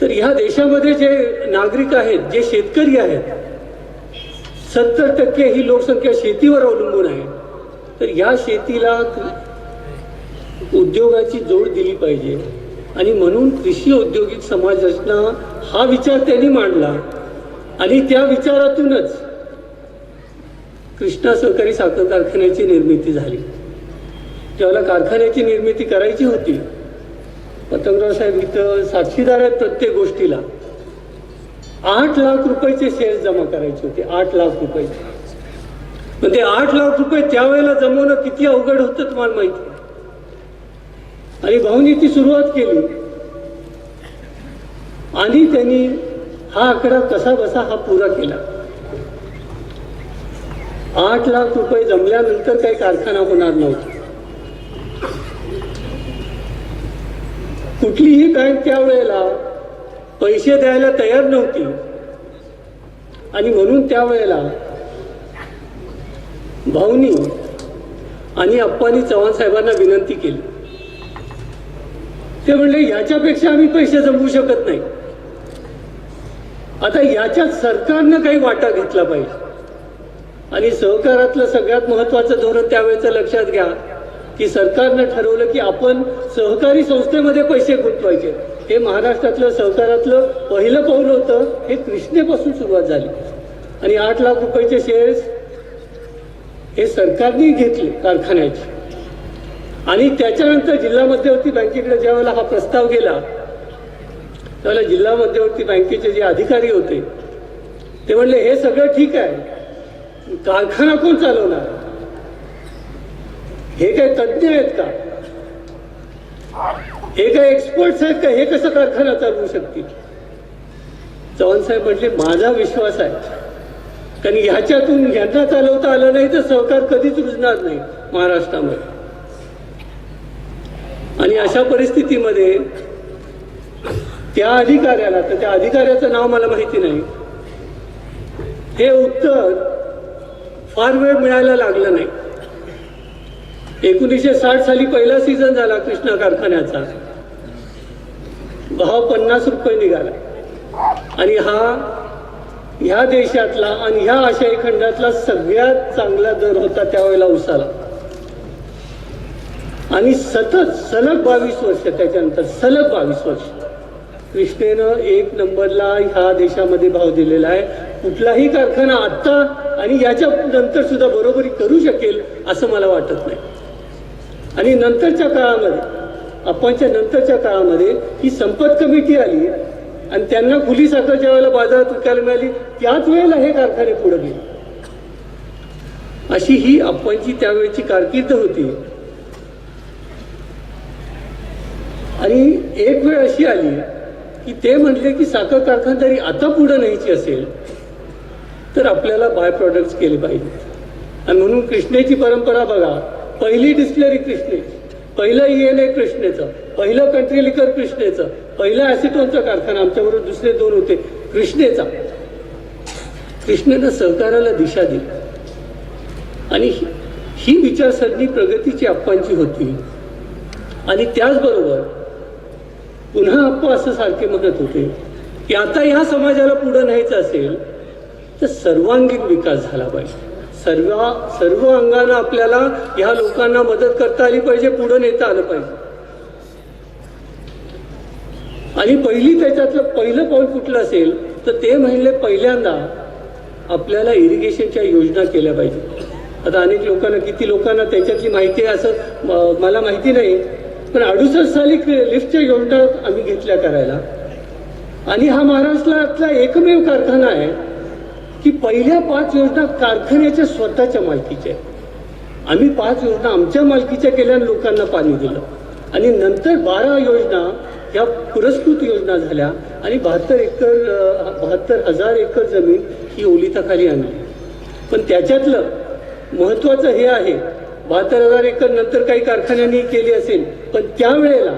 तर ह्या देशामध्ये जे नागरिक आहेत जे शेतकरी आहेत सत्तर टक्के ही लोकसंख्या शेतीवर अवलंबून आहे. तर या शेतीला उद्योगाची जोड दिली पाहिजे. आणि म्हणून कृषी औद्योगिक समाज रचना हा विचार त्यांनी मांडला. आणि त्या विचारातूनच कृष्णा सहकारी साखर कारखान्याची निर्मिती झाली. ज्याला कारखान्याची निर्मिती करायची होती पतंगराव साहेब इथं साक्षीदार आहेत प्रत्येक गोष्टीला. आठ लाख रुपयाचे शेअर्स जमा करायचे होते आठ लाख रुपये. पण ते आठ लाख रुपये त्यावेळेला जमवणं किती अवघड होतं तुम्हाला माहिती आहे. आणि भाऊनी ती सुरुवात केली. आणि त्यांनी हा आकडा कसा बसा हा पुरा केला. आठ लाख रुपये जमल्यानंतर काही कारखाना होणार नव्हता. कुठलीही बँक त्यावेळेला पैसे द्यायला तयार नव्हती. आणि म्हणून त्यावेळेला भाऊनी आणि अप्पानी चव्हाण साहेबांना विनंती केली. ते म्हणले याच्यापेक्षा आम्ही पैसे जमवू शकत नाही. आता याच्यात सरकारनं काही वाटा घेतला पाहिजे. आणि सहकारातलं सगळ्यात महत्वाचं धोरण त्यावेळेचं लक्षात घ्या. की सरकारनं ठरवलं की आपण सहकारी संस्थेमध्ये पैसे गुंतवायचे. हे महाराष्ट्रातलं सहकारातलं पहिलं पाऊल होतं हे कृष्णेपासून सुरुवात झाली. आणि आठ लाख रुपयाचे शेअर्स हे सरकारने घेतले कारखान्याचे. आणि त्याच्यानंतर जिल्हा मध्यवर्ती बँकेकडे ज्या वेळेला हा प्रस्ताव गेला त्यावेळेला जिल्हा मध्यवर्ती बँकेचे जे अधिकारी होते ते म्हणले हे सगळं ठीक आहे. कारखाना कोण चालवणार? हे काय तज्ज्ञ आहेत का? हे काय एक्सपर्ट्स आहेत का? हे कसं कारखाना चालवू शकतील? चव्हाण साहेब म्हटले माझा विश्वास आहे. कारण ह्याच्यातून यांना चालवता आलं नाही तर सहकार कधीच रुजणार नाही महाराष्ट्रामध्ये. आणि अशा परिस्थितीमध्ये त्या अधिकाऱ्याला तर त्या अधिकाऱ्याचं नाव मला माहिती नाही. हे उत्तर फार वेळ मिळायला लागलं नाही. एकोणीसशे साठ साली पहिला सीझन झाला कृष्णा कारखान्याचा. भाव पन्नास रुपये निघाला. आणि हा ह्या देशातला आणि ह्या आशियाई खंडातला सगळ्यात चांगला दर होता त्यावेळेला उसाला. आणि सतत सलग बावीस वर्ष त्याच्यानंतर सलग बावीस वर्ष. कृष्णेनं एक नंबरला ह्या देशामध्ये भाव दिलेला आहे. कुठलाही कारखाना आत्ता आणि याच्या नंतर सुद्धा बरोबरी करू शकेल असं मला वाटत नाही. आणि नंतरच्या काळामध्ये आपणच्या नंतरच्या काळामध्ये ही संपत कमिटी आली आणि त्यांना खुली साखर ज्या वेळेला बाजारात विकायला मिळाली त्याच वेळेला हे कारखाने पुढे गेले. अशी ही आपणची त्यावेळेची कारकीर्द होती. आणि एक वेळ अशी आली की ते म्हटले की साखर कारखानदारी आता पुढे न्यायची असेल तर आपल्याला बाय प्रॉडक्ट्स केले पाहिजे. आणि म्हणून कृष्णेची परंपरा बघा पहिली डिस्प्लेरी कृष्णेची पहिलं ई एन ए कृष्णेचं पहिलं कंट्री लिकर कृष्णेचं पहिलं ॲसिटोनचा कारखाना आमच्याबरोबर दुसरे दोन होते. कृष्णेचा कृष्णेनं सहकाराला दिशा दिली. आणि ही- ही विचारसरणी प्रगतीची अप्पांची होती. आणि त्याचबरोबर पुन्हा अप्पा असं सारखे म्हणत होते की आता ह्या समाजाला पुढं न्यायचं असेल तर सर्वांगीण विकास झाला पाहिजे. सर्व सर्व अंगानं आपल्याला ह्या लोकांना मदत करता आली पाहिजे पुढं नेता आलं पाहिजे. आणि पहिली त्याच्यातलं पहिलं पाऊल कुठलं असेल तर ते म्हणले पहिल्यांदा आपल्याला इरिगेशनच्या योजना केल्या पाहिजे. आता अनेक लोकांना किती लोकांना त्याच्यातली माहिती आहे असं मला माहिती नाही पण अडुसष्ट साली लिफ्टच्या योजना आम्ही घेतल्या करायला. आणि हा महाराष्ट्रातला एकमेव कारखाना आहे. की पहिल्या पाच योजना कारखान्याच्या स्वतःच्या मालकीच्या आम्ही पाच योजना आमच्या मालकीच्या केल्या लोकांना पाणी दिलं. आणि नंतर बारा योजना ह्या पुरस्कृत योजना झाल्या आणि बहात्तर एकर बहात्तर हजार एकर जमीन ही ओलिताखाली आणली. पण त्याच्यातलं महत्त्वाचं हे आहे बहात्तर हजार एकर नंतर काही कारखान्यांनी केली असेल पण त्यावेळेला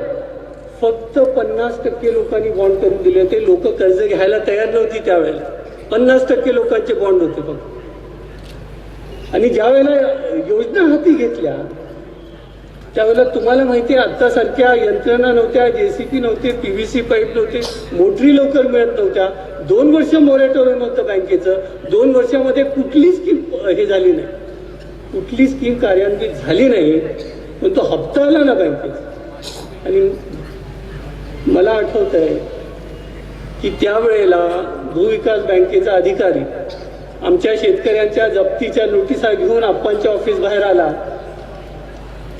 फक्त पन्नास टक्के लोकांनी बॉन्ड करून दिले ते लोक कर्ज घ्यायला तयार नव्हती त्यावेळेला. पन्नास टक्के लोकांचे बॉन्ड होते फक्त आणि ज्या वेळेला योजना हाती घेतल्या त्यावेळेला तुम्हाला माहिती आहे आत्तासारख्या यंत्रणा नव्हत्या जे सी पी नव्हते पी व्ही सी पाईप नव्हते मोटरी लवकर मिळत नव्हत्या. दोन वर्ष मोरेटोरियम होतं बँकेचं. दोन वर्षामध्ये कुठली स्कीम हे झाली नाही. कुठली स्कीम कार्यान्वित झाली नाही पण तो हप्ता आला ना बँकेचा आणि मला आठवत आहे की त्यावेळेला भूविकास बँकेचा अधिकारी आमच्या शेतकऱ्यांच्या जप्तीच्या नोटिसा घेऊन आप्पांच्या ऑफिस बाहेर आला.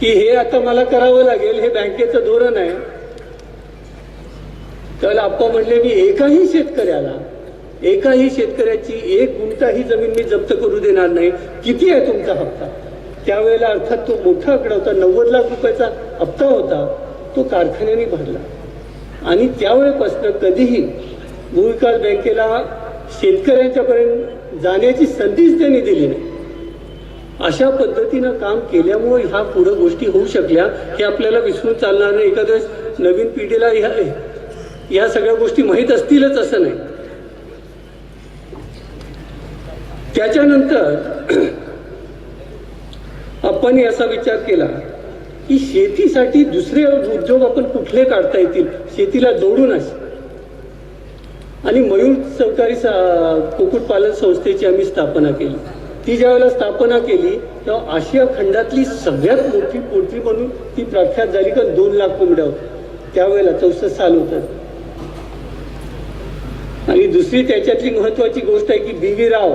की हे आता मला करावं लागेल हे बँकेचं धोरण आहे. तर आप्पा म्हणले मी एकाही शेतकऱ्याला एकाही शेतकऱ्याची एक गुंठाही जमीन मी जप्त करू देणार नाही. किती आहे तुमचा हप्ता? त्यावेळेला अर्थात तो मोठा आकडा होता नव्वद लाख रुपयाचा हप्ता होता. तो कारखान्याने भरला. आणि त्यावेळेपासून कधीही भूविकास बँकेला शेतकऱ्यांच्यापर्यंत जाण्याची संधीच त्यांनी दिली नाही. अशा पद्धतीनं काम केल्यामुळे ह्या पुढं गोष्टी होऊ शकल्या हे आपल्याला विसरून चालणार नाही. एखाद्या नवीन पिढीला ह्या या सगळ्या गोष्टी माहीत असतीलच असं नाही. त्याच्यानंतर आपण असा विचार केला की शेतीसाठी दुसरे उद्योग आपण कुठले काढता येतील? शेतीला जोडून असे आणि मयूर सहकारी सा- कुक्कुटपालन संस्थेची आम्ही स्थापना केली. ती ज्यावेळेला स्थापना केली तेव्हा आशिया खंडातली सगळ्यात मोठी पोल्ट्री म्हणून ती प्रख्यात झाली का दोन लाख कोंबड्या होत्या. त्यावेळेला चौसष्ट साल होतं. आणि दुसरी त्याच्यातली महत्वाची गोष्ट आहे की बी व्ही राव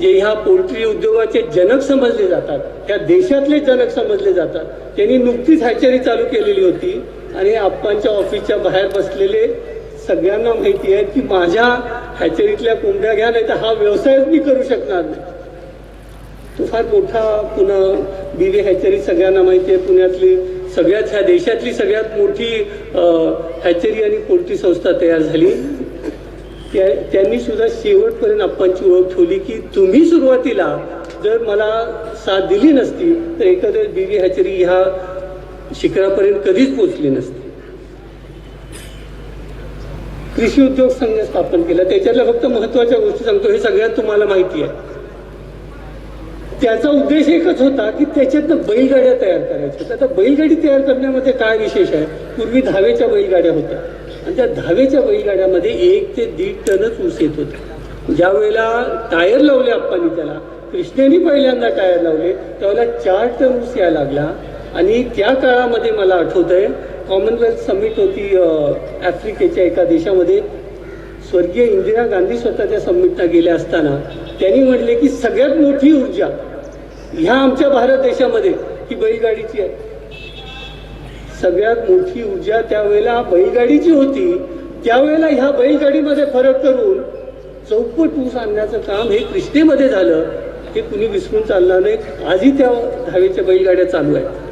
जे ह्या पोल्ट्री उद्योगाचे जनक समजले जातात त्या देशातले जनक समजले जातात. त्यांनी नुकतीच हॅचरी चालू केलेली होती आणि आप्पांच्या ऑफिसच्या बाहेर बसलेले सगळ्यांना माहिती आहे की माझ्या हॅचरीतल्या कोंबड्या घ्या नाही तर हा व्यवसायच मी करू शकणार नाही. तो फार मोठा पुन्हा बीवे हॅचरी सगळ्यांना माहिती आहे. पुण्यातली सगळ्यात ह्या देशातली सगळ्यात मोठी हॅचरी आणि पोल्ट्री संस्था तयार झाली. त्या त्यांनी सुद्धा शेवटपर्यंत आप्पांची ओळख ठेवली की तुम्ही सुरुवातीला जर मला साथ दिली नसती तर एखाद्या बीवी हॅचरी ह्या शिखरापर्यंत कधीच पोचली नसती. कृषी उद्योग संघ स्थापन केला. त्याच्यातल्या फक्त महत्त्वाच्या गोष्टी सांगतो. हे सगळ्यात तुम्हाला माहिती आहे. त्याचा उद्देश एकच होता की त्याच्यातनं बैलगाड्या तयार करायच्या होत्या. आता बैलगाडी तयार करण्यामध्ये काय विशेष आहे? पूर्वी धावेच्या बैलगाड्या होत्या. आणि त्या धावेच्या बैलगाड्यामध्ये एक ते दीड टनच ऊस येत होता. ज्या वेळेला टायर लावले आप्पांनी त्याला कृष्णेनी पहिल्यांदा टायर लावले त्यावेळेला चार टन ऊस यायला लागला. आणि त्या काळामध्ये मला आठवत आहे कॉमनवेल्थ समिट होती आफ्रिकेच्या एका देशामध्ये. स्वर्गीय इंदिरा गांधी स्वतः त्या समिटला गेल्या असताना त्यांनी म्हटले की सगळ्यात मोठी ऊर्जा ह्या आमच्या भारत देशामध्ये ही बैलगाडीची आहे. सगळ्यात मोठी ऊर्जा त्यावेळेला बैलगाडीची होती. त्यावेळेला ह्या बैलगाडीमध्ये फरक करून चौपट ऊस आणण्याचं काम हे कृष्णेमध्ये झालं. हे कुणी विसरून चालणार नाही. आजही त्या धावेच्या बैलगाड्या चालू आहेत.